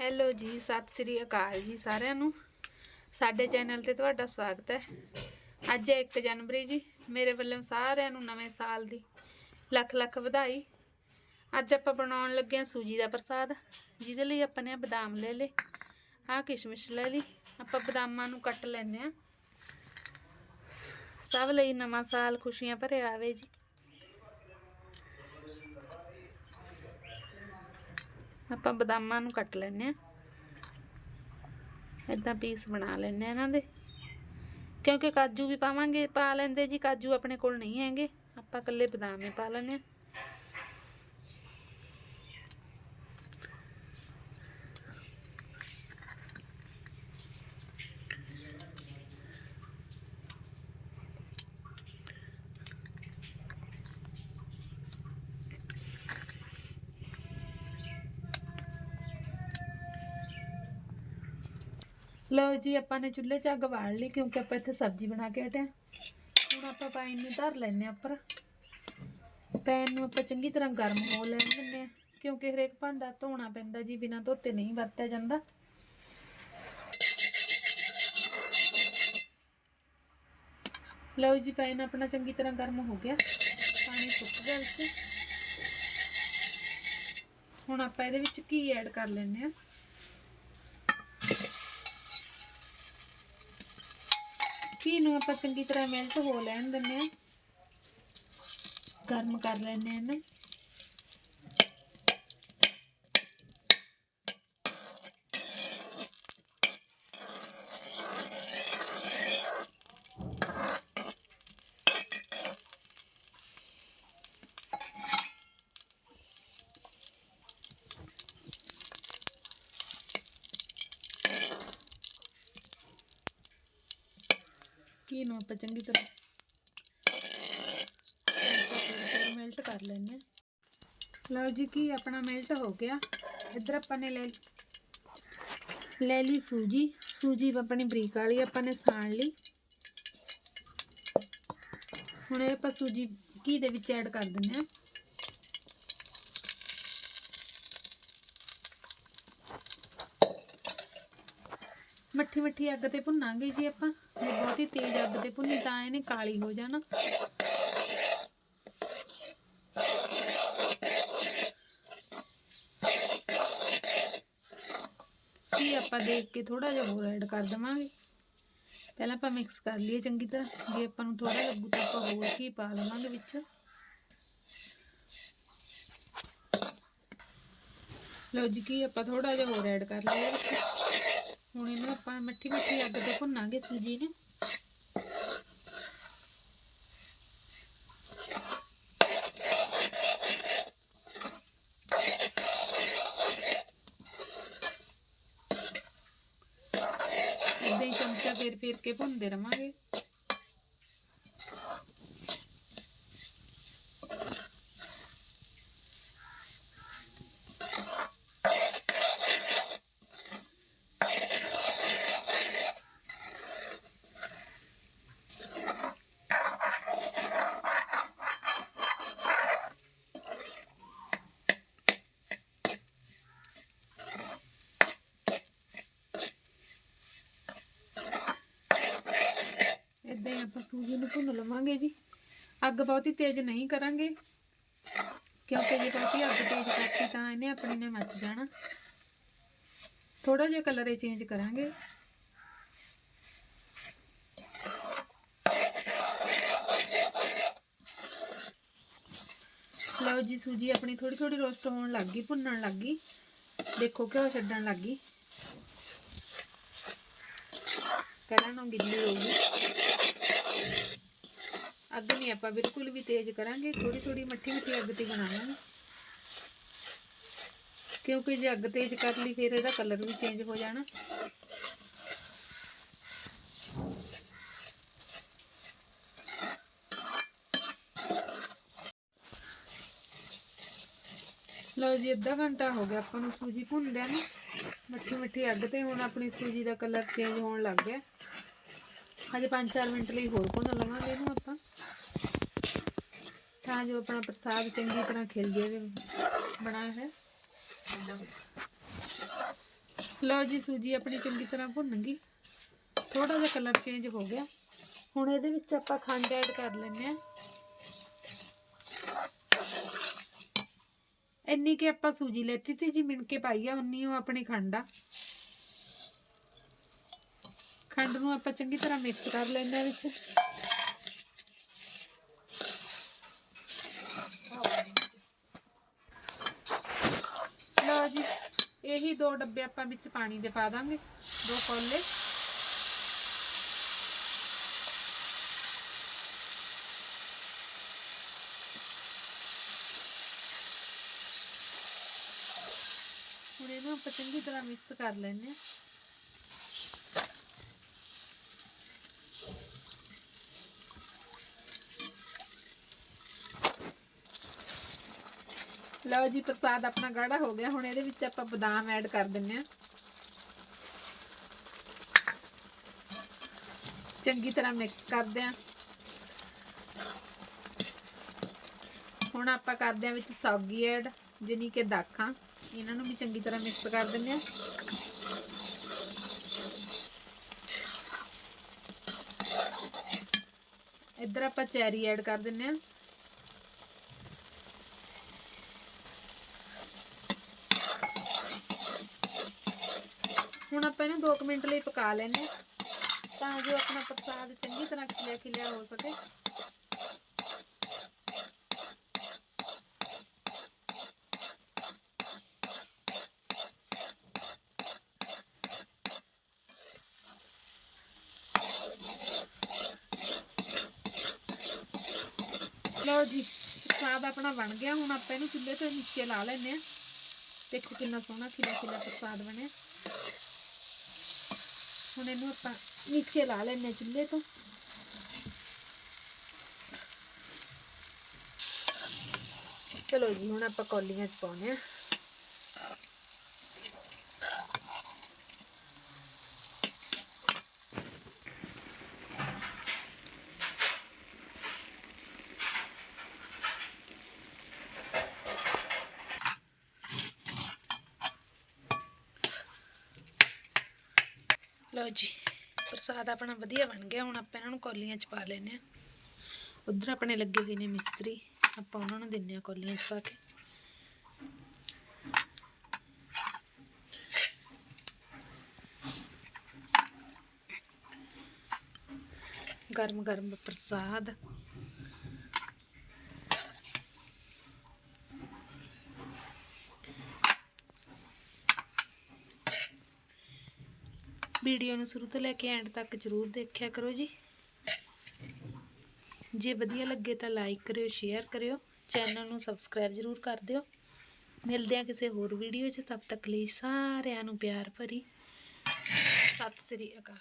Hello ਜੀ, ਸਤਿ ਸ੍ਰੀ ਅਕਾਲ ਜੀ ਸਾਰਿਆਂ ਨੂੰ। ਸਾਡੇ ਚੈਨਲ ਤੇ ਤੁਹਾਡਾ ਸਵਾਗਤ ਹੈ। ਅੱਜ ਹੈ 1 ਜਨਵਰੀ ਜੀ, ਮੇਰੇ ਵੱਲੋਂ ਸਾਰਿਆਂ ਨੂੰ ਨਵੇਂ ਸਾਲ ਦੀ ਲੱਖ ਲੱਖ ਵਧਾਈ। ਅੱਜ ਆਪਾਂ ਬਣਾਉਣ ਲੱਗੇ ਹਾਂ ਸੂਜੀ ਦਾ ਪ੍ਰਸਾਦ, ਜਿਹਦੇ ਲਈ ਆਪਾਂ ਨੇ ਬਦਾਮ ਲੈ ਲਏ, ਆਹ ਕਿਸ਼ਮਿਸ਼ ਲੈ ਲਈ। ਆਪਾਂ ਬਦਾਮਾਂ ਨੂੰ ਕੱਟ ਲੈਨੇ ਆ ਸਭ ਲਈ ਨਵਾਂ ਸਾਲ ਖੁਸ਼ੀਆਂ ਭਰਿਆ ਆਵੇ ਜੀ। ਆਪਾਂ ਬਦਾਮਾਂ ਨੂੰ ਕੱਟ ਲੈਨੇ ਆ ਇਦਾਂ ਪੀਸ ਬਣਾ ਲੈਨੇ ਆ ਇਹਨਾਂ ਦੇ। ਕਿਉਂਕਿ ਕਾਜੂ ਵੀ ਪਾਵਾਂਗੇ, ਪਾ ਲੈਂਦੇ ਜੀ, ਕਾਜੂ ਆਪਣੇ ਕੋਲ ਨਹੀਂ ਹੈਗੇ। ਆਪਾਂ ਇਕੱਲੇ ਬਦਾਮ ਹੀ ਪਾ ਲੈਨੇ ਆ ਲਓ ਜੀ, ਆਪਾਂ ਨੇ ਚੁੱਲ੍ਹੇ 'ਚ ਅੱਗ ਬਾਲ ਲਈ ਕਿਉਂਕਿ ਆਪਾਂ ਇੱਥੇ ਸਬਜ਼ੀ ਬਣਾ ਕੇ ਹਟਿਆ ਹੁਣ ਆਪਾਂ ਪੈਨ ਨੂੰ ਧਰ ਲੈਨੇ ਆਂ ਉੱਪਰ। ਪੈਨ ਨੂੰ ਆਪਾਂ ਚੰਗੀ ਤਰ੍ਹਾਂ ਗਰਮ ਹੋ ਲੈਣ ਦਿੰਦੇ ਆ ਕਿਉਂਕਿ ਹਰੇਕ ਭਾਂਡਾ ਧੋਣਾ ਪੈਂਦਾ ਜੀ, ਬਿਨਾਂ ਧੋਤੇ ਨਹੀਂ ਵਰਤਿਆ ਜਾਂਦਾ। ਲਓ ਜੀ, ਪੈਨ ਆਪਣਾ ਚੰਗੀ ਤਰ੍ਹਾਂ ਗਰਮ ਹੋ ਗਿਆ। ਪਾਣੀ ਸੁੱਕ ਗਿਆ ਵਿੱਚ ਹੁਣ ਆਪਾਂ ਇਹਦੇ ਵਿੱਚ ਘੀ ਐਡ ਕਰ ਲੈਨੇ ਆ ਘੀ ਨੂੰ ਆਪਾਂ ਚੰਗੀ ਤਰ੍ਹਾਂ ਮੈਲਟ ਹੋ ਲੈਣ ਦਿੰਦੇ ਆ ਗਰਮ ਕਰ ਲੈਣੇ ਆ ਨਾ ਘੀ ਨੂੰ ਆਪਾਂ ਚੰਗੀ ਤਰ੍ਹਾਂ ਮੈਲਟ ਕਰ ਲੈਂਦੇ ਹਾਂ। ਲਓ ਜੀ ਘੀ ਆਪਣਾ ਮੈਲਟ ਹੋ ਗਿਆ। ਇੱਧਰ ਆਪਾਂ ਨੇ ਲੈ ਲੈ ਲਈ ਸੂਜੀ। ਸੂਜੀ ਆਪਣੀ ਬਰੀਕ ਵਾਲੀ ਆਪਾਂ ਨੇ ਸਾਣ ਲਈ। ਹੁਣ ਇਹ ਆਪਾਂ ਸੂਜੀ ਘੀ ਦੇ ਵਿੱਚ ਐਡ ਕਰ ਦਿੰਦੇ ਹਾਂ। ਮੱਠੀ ਮੱਠੀ ਅੱਗ ਤੇ ਭੁੰਨਾਂਗੇ ਜੀ ਆਪਾਂ। ਜੇ ਬਹੁਤੀ ਤੇਜ਼ ਅੱਗ ਤੇ ਭੁੰਨੀ ਤਾਂ ਇਹਨੇ ਕਾਲੀ ਹੋ ਜਾਣਾ। ਕੀ ਆਪਾਂ ਦੇਖ ਕੇ ਥੋੜਾ ਜਿਹਾ ਹੋਰ ਐਡ ਕਰ ਦਵਾਂਗੇ। ਪਹਿਲਾਂ ਆਪਾਂ ਮਿਕਸ ਕਰ ਲਈਏ ਚੰਗੀ ਤਰ੍ਹਾਂ। ਜੇ ਆਪਾਂ ਨੂੰ ਥੋੜਾ ਲੱਗੂ ਤਾਂ ਆਪਾਂ ਹੋਰ ਕੀ ਪਾ ਲਵਾਂਗੇ ਵਿੱਚ। ਲਓ ਜੀ, ਕੀ ਆਪਾਂ ਥੋੜਾ ਜਿਹਾ ਹੋਰ ਐਡ ਕਰ ਲਿਆ ਹੁਣ ਇਹਨੂੰ ਆਪਾਂ ਮੱਠੀ ਮਿੱਠੀ ਅੱਗ ਤੇ ਭੁੰਨਾਂਗੇ ਸੂਜੀ ਨੂੰ। ਇਦਾਂ ਹੀ ਚਮਚਾ ਫੇਰ ਫੇਰ ਕੇ ਭੁੰਨਦੇ ਰਵਾਂਗੇ ਇਦਾਂ ਹੀ ਆਪਾਂ ਸੂਜੀ ਨੂੰ ਭੁੰਨ ਲਵਾਂਗੇ ਜੀ। ਅੱਗ ਬਹੁਤੀ ਤੇਜ਼ ਨਹੀਂ ਕਰਾਂਗੇ। ਕਿਉਂਕਿ ਜੇ ਬਹੁਤੀ ਅੱਗ ਤੇਜ਼ ਕਰਤੀ ਤਾਂ ਇਹਨੇ ਆਪਣੇ ਨੇ ਮੱਚ ਜਾਣਾ। ਥੋੜਾ ਜਿਹਾ ਕਲਰ ਇਹ ਚੇਂਜ ਕਰਾਂਗੇ। ਲਓ ਜੀ ਸੂਜੀ ਆਪਣੀ ਥੋੜੀ ਥੋੜੀ ਰੋਸਟ ਹੋਣ ਲੱਗ ਗਈ, ਭੁੰਨਣ ਲੱਗ ਗਈ। ਦੇਖੋ ਘਿਓ ਛੱਡਣ ਲੱਗ ਗਈ। ਪਹਿਲਾਂ ਨੂੰ ਗਿੱਲੀ ਹੋ ਗਈ। ਅੱਗ ਨਹੀਂ ਆਪਾਂ ਬਿਲਕੁਲ ਵੀ ਤੇਜ਼ ਕਰਾਂਗੇ ਥੋੜੀ ਥੋੜੀ ਮੱਠੀ ਮੱਠੀ ਅੱਗ ਤੇ ਬਣਾਵਾਂਗੇ। ਕਿਉਂਕਿ ਜੇ ਅੱਗ ਤੇਜ਼ ਕਰ ਲਈ, ਫਿਰ ਇਹਦਾ ਕਲਰ ਵੀ ਚੇਂਜ ਹੋ ਜਾਣਾ। ਲਓ ਜੀ, ਅੱਧਾ ਘੰਟਾ ਹੋ ਗਿਆ ਆਪਾਂ ਨੂੰ ਸੂਜੀ ਭੁੰਨਦਿਆਂ ਨੂੰ। ਮੱਠੀ ਮਿੱਠੀ ਅੱਗ ਤੇ ਹੁਣ ਆਪਣੀ ਸੂਜੀ ਦਾ ਕਲਰ ਚੇਂਜ ਹੋਣ ਲੱਗ ਗਿਆ। ਹਜੇ 5-4 ਮਿੰਟ ਲਈ ਹੋਰ ਭੁੰਨ ਲਵਾਂਗੇ। ਤਾਂ ਜੋ ਆਪਣਾ ਪ੍ਰਸਾਦ ਚੰਗੀ ਤਰ੍ਹਾਂ ਖਿਲ ਜਾਵੇ ਬਣਾਇਆ ਹੈ। ਲਓ ਜੀ ਸੂਜੀ ਆਪਣੀ ਚੰਗੀ ਤਰ੍ਹਾਂ ਭੁੰਨ ਗਈ। ਥੋੜਾ ਜਿਹਾ ਕਲਰ ਚੇਂਜ ਹੋ ਗਿਆ। ਹੁਣ ਇਹਦੇ ਵਿੱਚ ਆਪਾਂ ਖੰਡ ਐਡ ਕਰ ਲੈਂਦੇ ਆ ਇੰਨੀ ਕਿ ਆਪਾਂ ਸੂਜੀ ਲੈਤੀ ਤੀ ਜੀ ਮਿਣ ਕੇ ਪਾਈ ਆ, ਉਨੀ ਉਹ ਆਪਣੀ ਖੰਡ ਆ। ਖੰਡ ਨੂੰ ਆਪਾਂ ਚੰਗੀ ਤਰ੍ਹਾਂ ਮਿਕਸ ਕਰ ਲੈਂਦੇ ਆ ਵਿੱਚ ਲਓ ਜੀ। ਇਹੀ ਦੋ ਡੱਬੇ ਆਪਾਂ ਵਿੱਚ ਪਾਣੀ ਦੇ ਪਾ ਦਾਂਗੇ। ਦੋ ਕੋਲੇ। ਹੁਣ ਇਹਨੂੰ ਆਪਾਂ ਚੰਗੀ ਤਰ੍ਹਾਂ ਮਿਕਸ ਕਰ ਲੈਣੇ ਆ ਲਓ ਜੀ, ਪ੍ਰਸਾਦ ਆਪਣਾ ਗਾੜਾ ਹੋ ਗਿਆ। ਹੁਣ ਇਹਦੇ ਵਿੱਚ ਆਪਾਂ ਬਦਾਮ ਐਡ ਕਰ ਦਿੰਨੇ ਆ ਚੰਗੀ ਤਰ੍ਹਾਂ ਮਿਕਸ ਕਰਦੇ ਆ ਹੁਣ ਆਪਾਂ ਕਰਦੇ ਆ ਵਿੱਚ ਸੌਗੀ ਐਡ ਜਿਹਨੀ ਕਿ ਦਾਖਾਂ। ਇਹਨਾਂ ਨੂੰ ਵੀ ਚੰਗੀ ਤਰ੍ਹਾਂ ਮਿਕਸ ਕਰ ਦਿੰਨੇ ਆ ਇੱਧਰ ਆਪਾਂ ਚੈਰੀ ਐਡ ਕਰ ਦਿੰਨੇ ਆ ਹੁਣ ਆਪਾਂ ਇਹਨੂੰ 2 ਮਿੰਟ ਲਈ ਪਕਾ ਲੈਣੇ ਤਾਂ ਜੋ ਆਪਣਾ ਪ੍ਰਸਾਦ ਚੰਗੀ ਤਰ੍ਹਾਂ ਖਿਲਿਆ ਖਿਲਿਆ ਹੋ ਸਕੇ। ਲਓ ਜੀ, ਪ੍ਰਸਾਦ ਆਪਣਾ ਬਣ ਗਿਆ। ਹੁਣ ਆਪਾਂ ਇਹਨੂੰ ਚੁੱਲ੍ਹੇ ਤੋਂ ਨੀਚੇ ਲਾ ਲੈਨੇ ਆ ਦੇਖੋ ਕਿੰਨਾ ਸੋਹਣਾ ਖਿਲਿਆ ਖਿਲਿਆ ਪ੍ਰਸਾਦ ਬਣਿਆ। ਹੁਣ ਇਹਨੂੰ ਆਪਾਂ ਨੀਚੇ ਲਾ ਲੈਣੇ ਆ ਚੁੱਲ੍ਹੇ ਤੋਂ। ਚਲੋ ਜੀ, ਹੁਣ ਆਪਾਂ ਕੌਲੀਆਂ 'ਚ ਪਾਉਨੇ ਆ ਲਓ ਜੀ, ਪ੍ਰਸਾਦ ਆਪਣਾ ਵਧੀਆ ਬਣ ਗਿਆ, ਹੁਣ ਆਪਾਂ ਇਹਨਾਂ ਨੂੰ ਕੌਲੀਆਂ 'ਚ ਪਾ ਲੈਨੇ ਆ ਉਧਰ ਆਪਣੇ ਲੱਗੇ ਹੋਏ ਨੇ ਮਿਸਤਰੀ, ਆਪਾਂ ਉਹਨਾਂ ਨੂੰ ਦਿੰਨੇ ਆ ਕੌਲੀਆਂ 'ਚ ਪਾ ਕੇ। ਗਰਮ ਗਰਮ ਪ੍ਰਸਾਦ। ਵੀਡੀਓ ਨੂੰ ਸ਼ੁਰੂ ਤੋਂ ਲੈ ਕੇ ਐਂਡ ਤੱਕ ਜਰੂਰ ਦੇਖਿਆ ਕਰੋ ਜੀ। ਜੇ ਵਧੀਆ ਲੱਗੇ ਤਾਂ ਲਾਈਕ ਕਰਿਓ ਸ਼ੇਅਰ ਕਰਿਓ ਚੈਨਲ ਨੂੰ ਸਬਸਕ੍ਰਾਈਬ ਜਰੂਰ ਕਰ ਦਿਓ। ਮਿਲਦੇ ਆ ਕਿਸੇ ਹੋਰ ਵੀਡੀਓ 'ਚ ਤਦ ਤੱਕ ਲਈ ਸਾਰਿਆਂ ਨੂੰ ਪਿਆਰ ਭਰੀ। ਸਤਿ ਸ੍ਰੀ ਅਕਾਲ।